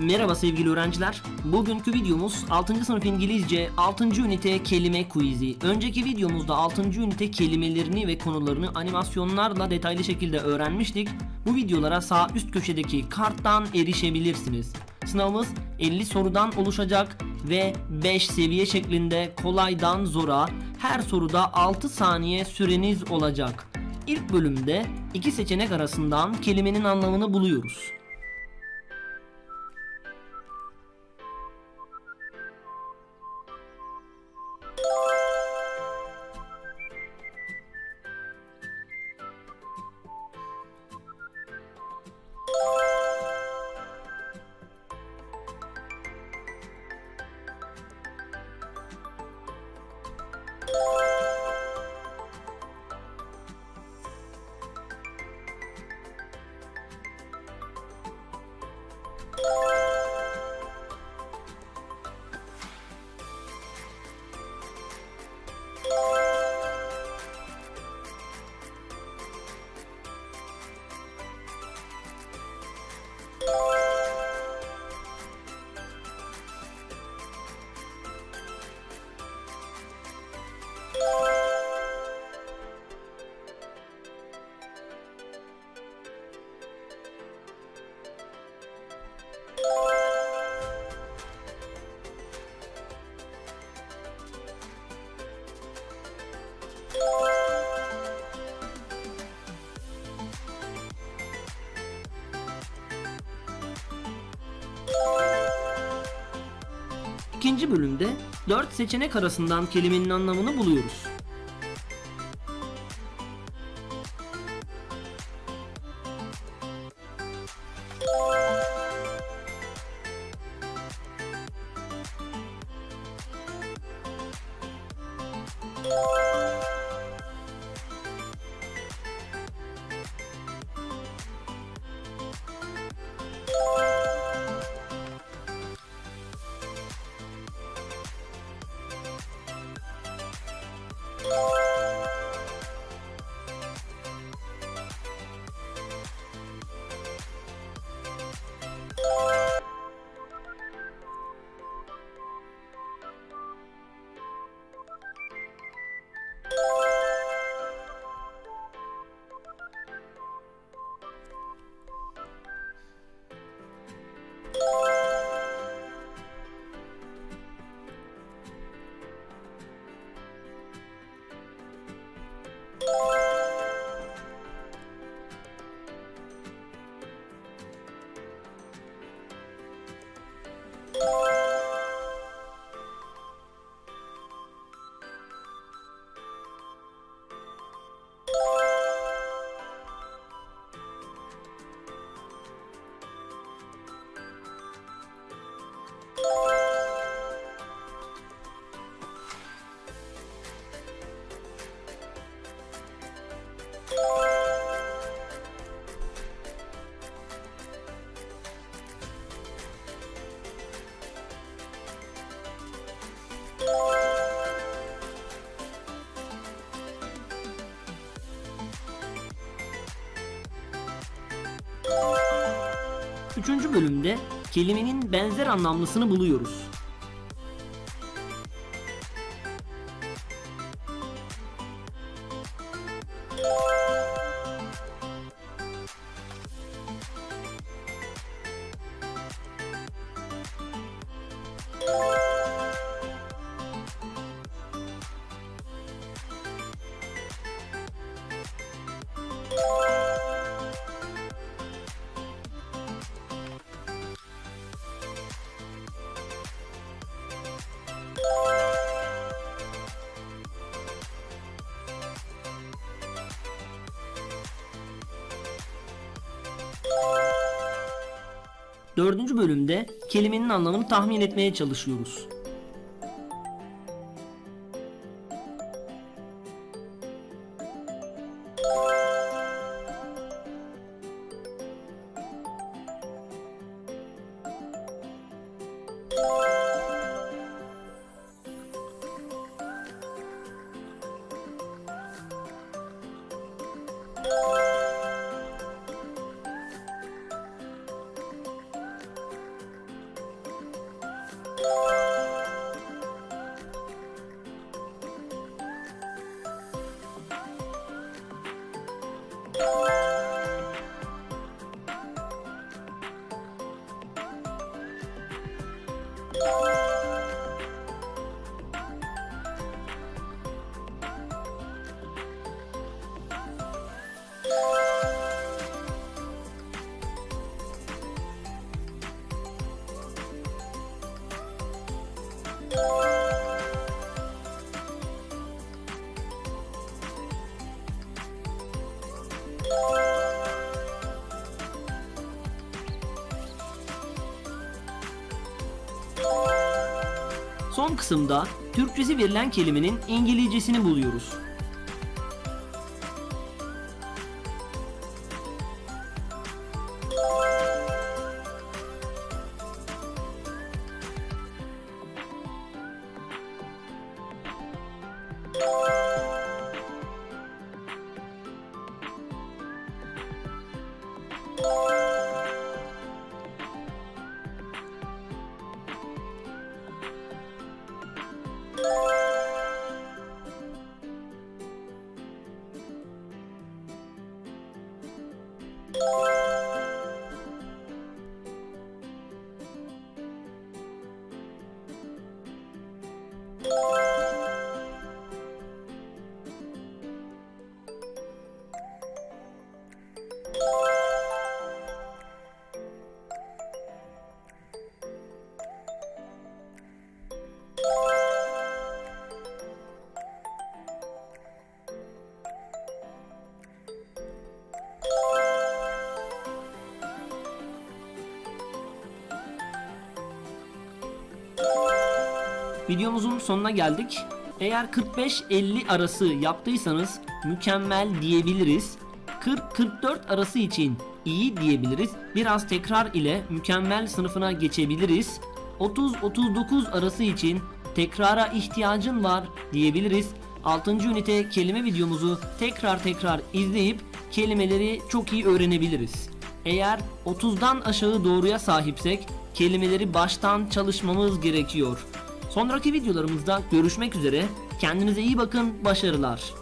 Merhaba sevgili öğrenciler. Bugünkü videomuz 6. sınıf İngilizce 6. ünite kelime quizi. Önceki videomuzda 6. ünite kelimelerini ve konularını animasyonlarla detaylı şekilde öğrenmiştik. Bu videolara sağ üst köşedeki karttan erişebilirsiniz. Sınavımız 50 sorudan oluşacak ve 5 seviye şeklinde kolaydan zora her soruda 6 saniye süreniz olacak. İlk bölümde iki seçenek arasından kelimenin anlamını buluyoruz. İkinci bölümde 4 seçenek arasından kelimenin anlamını buluyoruz. Üçüncü bölümde kelimenin benzer anlamlısını buluyoruz. Dördüncü bölümde kelimenin anlamını tahmin etmeye çalışıyoruz. Son kısımda Türkçesi verilen kelimenin İngilizcesini buluyoruz. Videomuzun sonuna geldik. Eğer 45-50 arası yaptıysanız mükemmel diyebiliriz. 40-44 arası için iyi diyebiliriz. Biraz tekrar ile mükemmel sınıfına geçebiliriz. 30-39 arası için tekrara ihtiyacın var diyebiliriz. 6. ünite kelime videomuzu tekrar tekrar izleyip kelimeleri çok iyi öğrenebiliriz. Eğer 30'dan aşağı doğruya sahipsek kelimeleri baştan çalışmamız gerekiyor. Sonraki videolarımızda görüşmek üzere. Kendinize iyi bakın. Başarılar.